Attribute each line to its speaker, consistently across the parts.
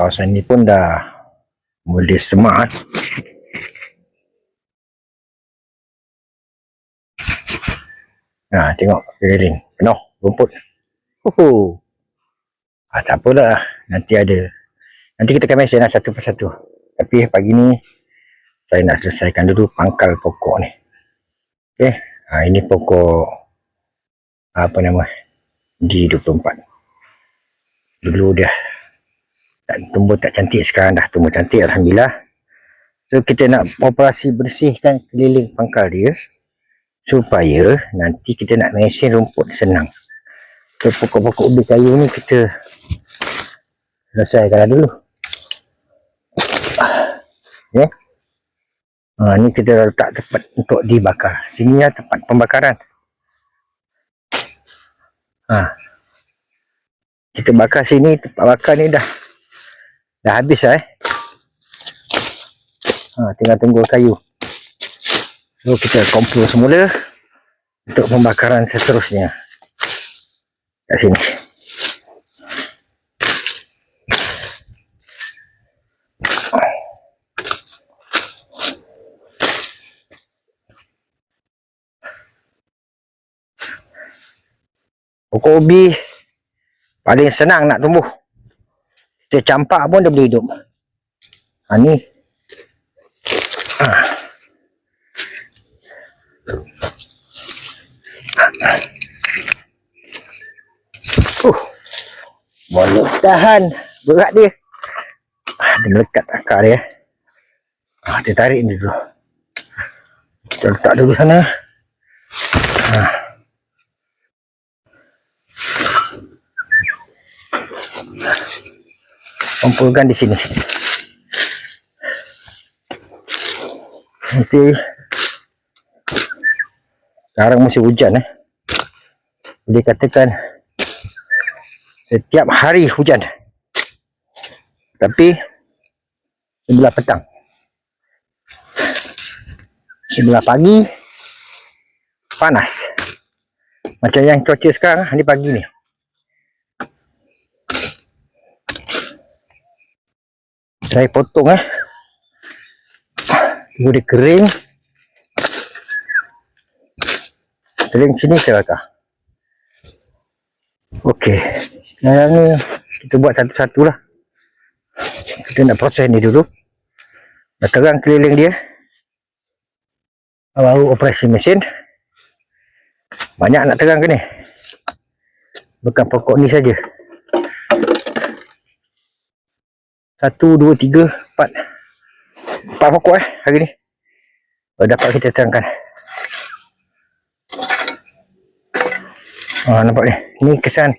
Speaker 1: kawasan ni pun dah mula semak. Nah, tengok keliling. Penuh rumput. Huhu. Ah, tak apalah. Nanti ada. Nanti kita akan mention lah satu persatu. Tapi pagi ni saya nak selesaikan dulu pangkal pokok ni. Okey. Ha, ini pokok apa nama? G24. Dulu dia tak tumbuh tak cantik sekarang dah tumbuh cantik alhamdulillah. So kita nak operasi bersihkan keliling pangkal dia supaya nanti kita nak mesin rumput senang. So pokok-pokok ubi kayu ni kita selesaikan dulu. Ya. Ha, ni kita letak tempat untuk dibakar. Sini lah tempat pembakaran. Ha. Kita bakar sini, tempat bakar ni dah dah habis lah eh. Ha, tinggal tunggu kayu. So kita kumpul semula untuk pembakaran seterusnya. Kat sini. Pokok ubi paling senang nak tumbuh. Kita campak pun dia boleh hidup. Ha ni. Ha. Uh. Boleh tahan. Berat dia. Ah, dia melekat akar dia. Ah, dia tarik ni dulu. Kita letak dulu sana. Ah. Kumpulkan di sini. Nanti sekarang musim hujan eh. Boleh katakan setiap hari hujan. Tapi sebelah petang. Sebelah pagi panas. Macam yang cuaca sekarang ni pagi ni. Saya potong eh tunggu dia kering. Kering sini saya bakar. Ok sekarang ni kita buat satu-satu lah. Kita nak proses ni dulu. Dah terang keliling dia. Baru operasi mesin. Banyak nak terang ke ni? Bukan pokok ni saja Satu, dua, tiga, empat. Empat pokok eh hari ni. Oh, dapat kita terangkan. Ha, nampak ni. Ni kesan.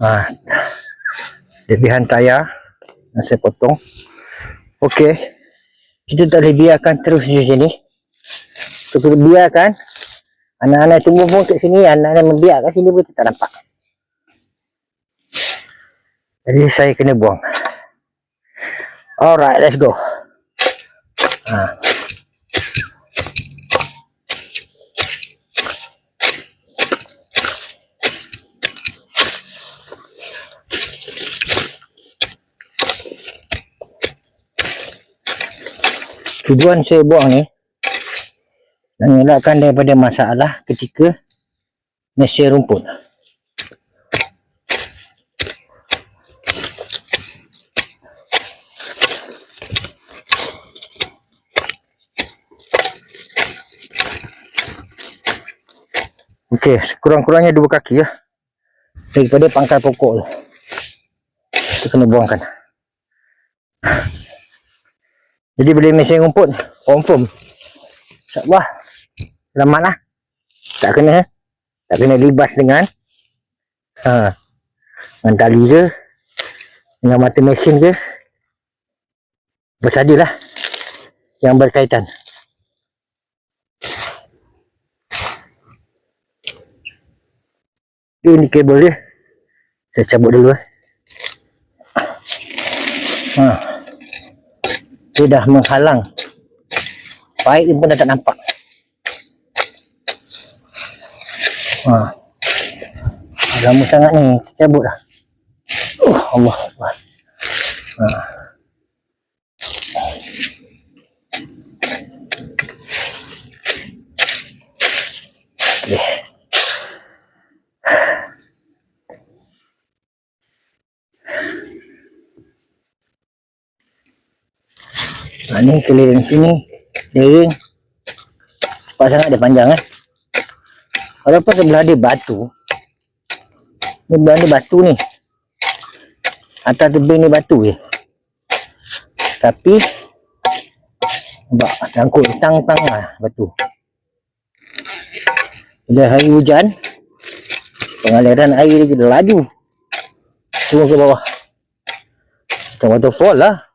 Speaker 1: Ha, lebihan tayar. Yang saya potong. Okey. Kita tak boleh biarkan terus di sini. So, kita biarkan. Anak-anak tumbuh pun kat sini. Anak-anak membiak kat sini pun kita tak nampak. Jadi saya kena buang. Alright, let's go. Ha. Tujuan saya buang ni mengelakkan daripada masalah ketika mesin rumput. Okey, kurang-kurangnya dua kaki ya. Daripada pangkal pokok tu. Kita kena buangkan. Jadi boleh mesin rumput confirm. InsyaAllah. Selamat lah. Tak kena. Tak kena libas dengan ha, dengan tali ke. Dengan mata mesin ke. Bersajalah. Yang berkaitan. Ini kabel dia. Saya cabut dulu eh. Ha. Dia dah menghalang. Ni pun dah tak nampak. Ha. Lama sangat ni. Cabut dah. Uh, Allah. Allah. Okay. Ha, ni keliling sini. Keliling. Cepat sangat dia panjang eh. Walaupun sebelah dia batu. Ni belah ni batu ni. Atas tebing ni batu je. Tapi nampak cangkut tang-tang lah batu. Bila hari hujan, pengaliran air dia laju. Semua ke bawah. Macam waterfall lah.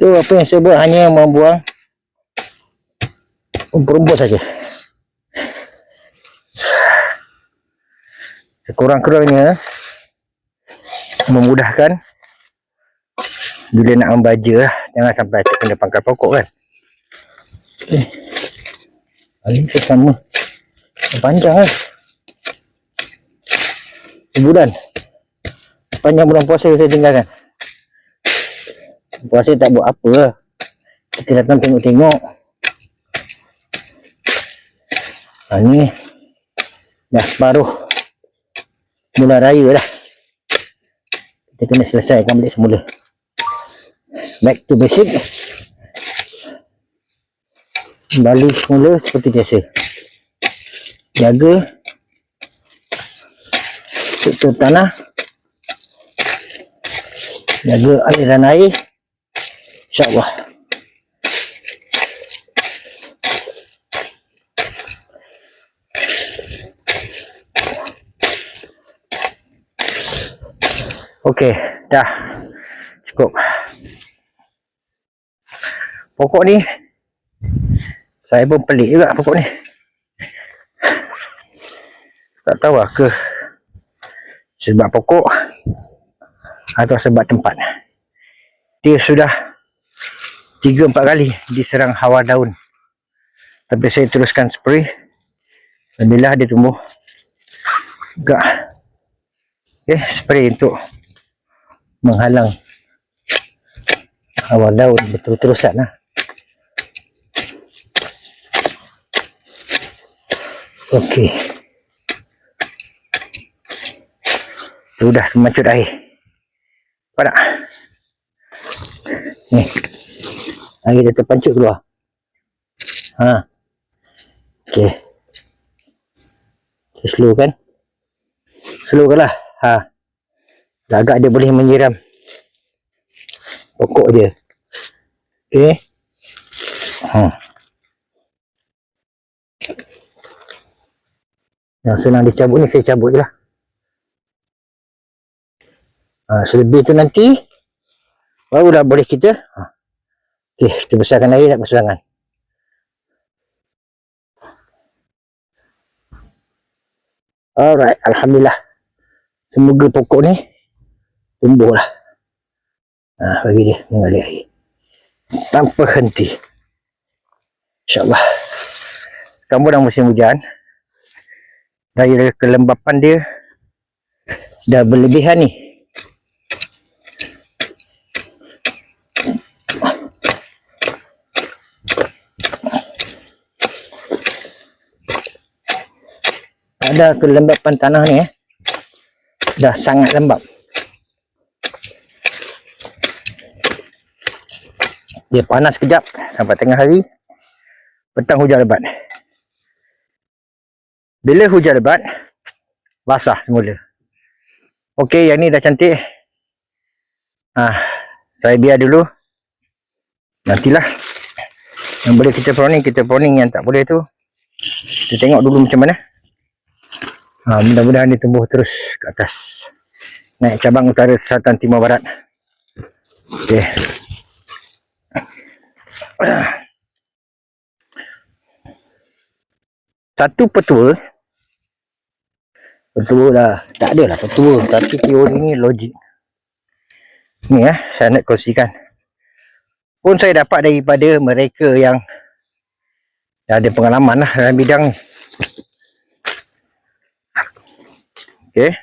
Speaker 1: Tu apa yang saya buat hanya membuang rumput saja. Sekurang-kurangnya memudahkan bila nak membaja. Jangan sampai kena pangkal pokok kan. Ini tu sama. Panjang kan. Sebulan. Panjang bulan puasa saya tinggalkan. Puasa tak buat apa lah. Kita datang tengok-tengok. Ha, ni dah separuh mula raya dah. Kita kena selesaikan balik semula. Back to basic. Kembali semula seperti biasa. Jaga tutup tanah. Jaga aliran air. InsyaAllah. Okey, dah. Cukup. Pokok ni saya pun pelik juga pokok ni. Tak tahu lah ke sebab pokok atau sebab tempat. Dia sudah tiga empat kali diserang hawa daun. Tapi saya teruskan spray. Alhamdulillah dia tumbuh. Gak. Okay, spray untuk menghalang hawa daun betul-terusan lah. Okey. Sudah semancut air. Nampak tak? Ni. Air dia terpancut keluar. Ha. Okey. Okay, slow kan? Slow kan lah. Ha. Agak dia boleh menyiram pokok dia. Okey. Ha. Yang senang dicabut ni saya cabut je lah. Ha, selebih tu nanti baru dah boleh kita. Ha. Okey, kita besarkan air nak basuh tangan. Alright, Alhamdulillah. Semoga pokok ni tumbuh lah. Ha, bagi dia mengalir air. Tanpa henti. InsyaAllah. Kamu dah musim hujan. Daya kelembapan dia dah berlebihan ni. Ada kelembapan tanah ni eh. Dah sangat lembab. Dia panas kejap sampai tengah hari. Petang hujan lebat. Bila hujan lebat, basah semula. Okey, yang ni dah cantik. Ah, saya biar dulu. Nantilah. Yang boleh kita proning, kita proning. Yang tak boleh tu, kita tengok dulu macam mana. Ha, mudah-mudahan dia tumbuh terus ke atas. Naik cabang utara selatan timur barat. Okey. Satu petua Petua lah Tak ada lah petua Tapi teori ni logik Ni eh Saya nak kongsikan Pun saya dapat daripada mereka yang ada pengalaman lah dalam bidang. Okey.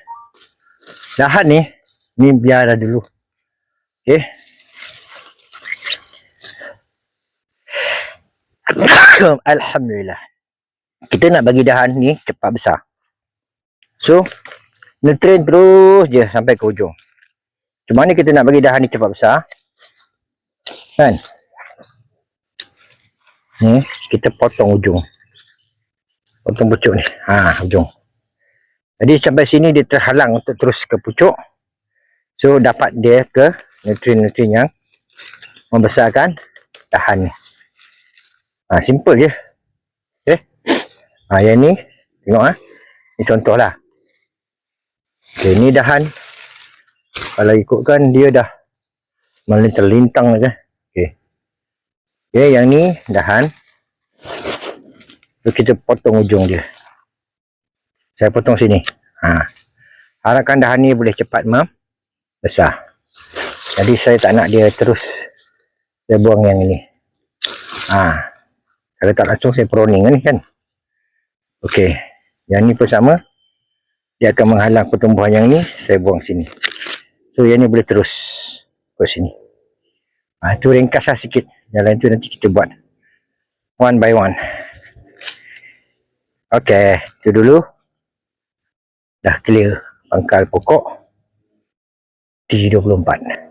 Speaker 1: Dahan ni, ni biar dah dulu. Okey. Alhamdulillah. Kita nak bagi dahan ni cepat besar. So, nutrien terus je sampai ke hujung. Macam mana kita nak bagi dahan ni cepat besar? Kan? Ni, kita potong ujung. Potong pucuk ni. Ha, ujung. Jadi sampai sini dia terhalang untuk terus ke pucuk. So, dapat dia ke nutrien-nutrien yang membesarkan dahan ni. Ha, simple je. Okay. Ha, yang ni, tengok ha. Ni contoh lah. Okay, ni dahan. Kalau ikutkan dia dah malah terlintang je. Okay. Okay, yang ni dahan. So, kita potong ujung dia. Saya potong sini. Ha. Harapkan dahan ni boleh cepat mam besar. Jadi saya tak nak dia terus saya buang yang ini. Ha. Kalau tak langsung saya proning kan ni kan. Okey. Yang ni pun sama. Dia akan menghalang pertumbuhan yang ni. Saya buang sini. So yang ni boleh terus ke sini. Ha, itu ringkas lah sikit. Yang lain tu nanti kita buat. One by one. Okey. Itu dulu. Dah clear pangkal pokok. T24.